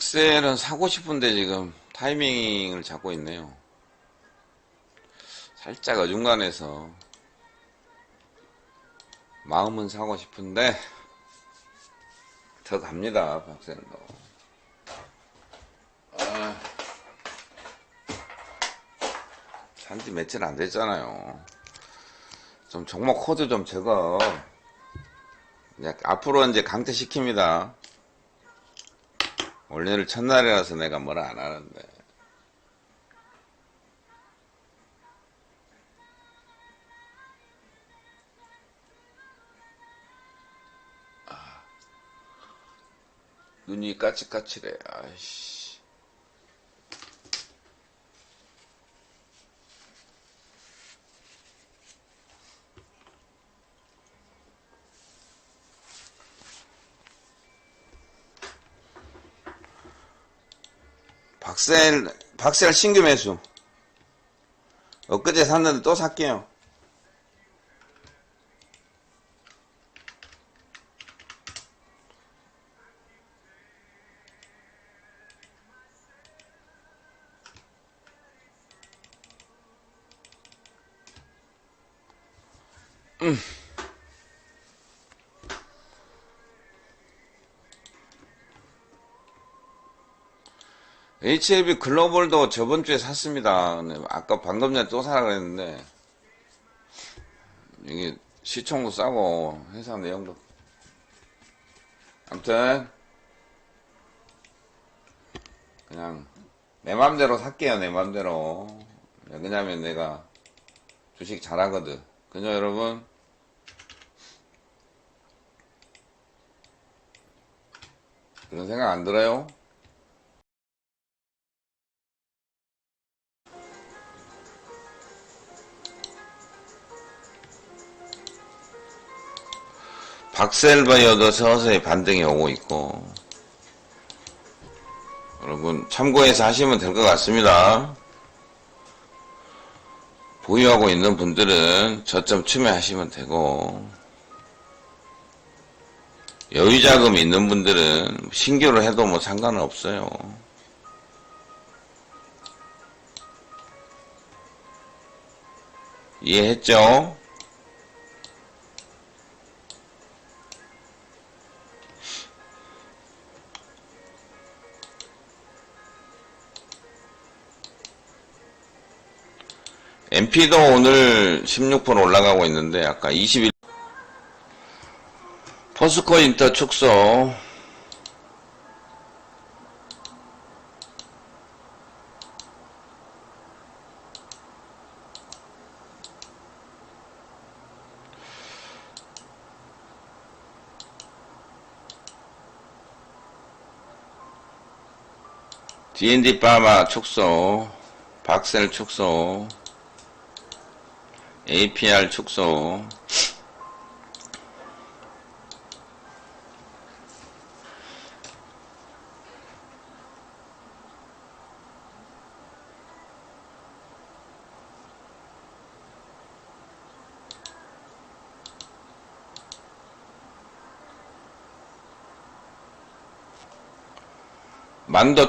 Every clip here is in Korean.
박셀은 사고 싶은데 지금 타이밍을 잡고 있네요. 살짝 어중간해서 마음은 사고 싶은데 더 갑니다 박셀도. 아, 산지 며칠 안 됐잖아요. 좀 종목 코드 좀 적어. 이제 앞으로 이제 강퇴시킵니다. 원래는 첫날이라서 내가 뭐라 안 하는데. 아, 눈이 까칠까칠해. 아이씨. 박셀, 박셀 신규 매수. 엊그제 샀는데 또 살게요. HLB 글로벌도 저번 주에 샀습니다. 아까 방금 전에 또 사라 그랬는데, 이게 시총도 싸고, 회사 내용도. 아무튼, 그냥, 내 맘대로 살게요, 내 맘대로. 왜냐면 내가 주식 잘하거든. 그죠, 여러분? 그런 생각 안 들어요? 박셀바이어도 서서히 반등이 오고 있고 여러분 참고해서 하시면 될 것 같습니다. 보유하고 있는 분들은 저점 추매하시면 되고 여유 자금 있는 분들은 신규를 해도 뭐 상관은 없어요. 이해했죠? MP도 오늘 16% 올라가고 있는데 아까 21 포스코 인터 축소. D&D 파마 축소. 박셀 축소 APR 축소. 만도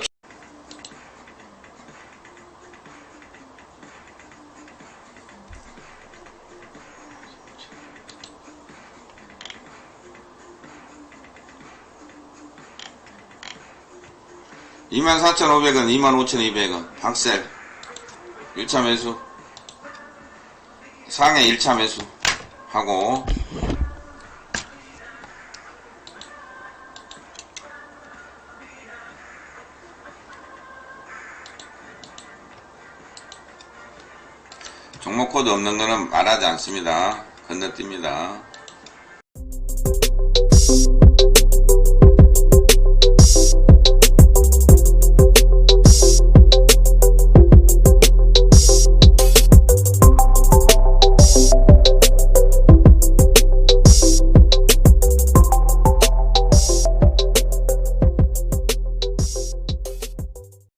24,500원, 25,200원, 박셀, 1차 매수, 상해 1차 매수, 하고, 종목 코드 없는 거는 말하지 않습니다. 건너뜁니다.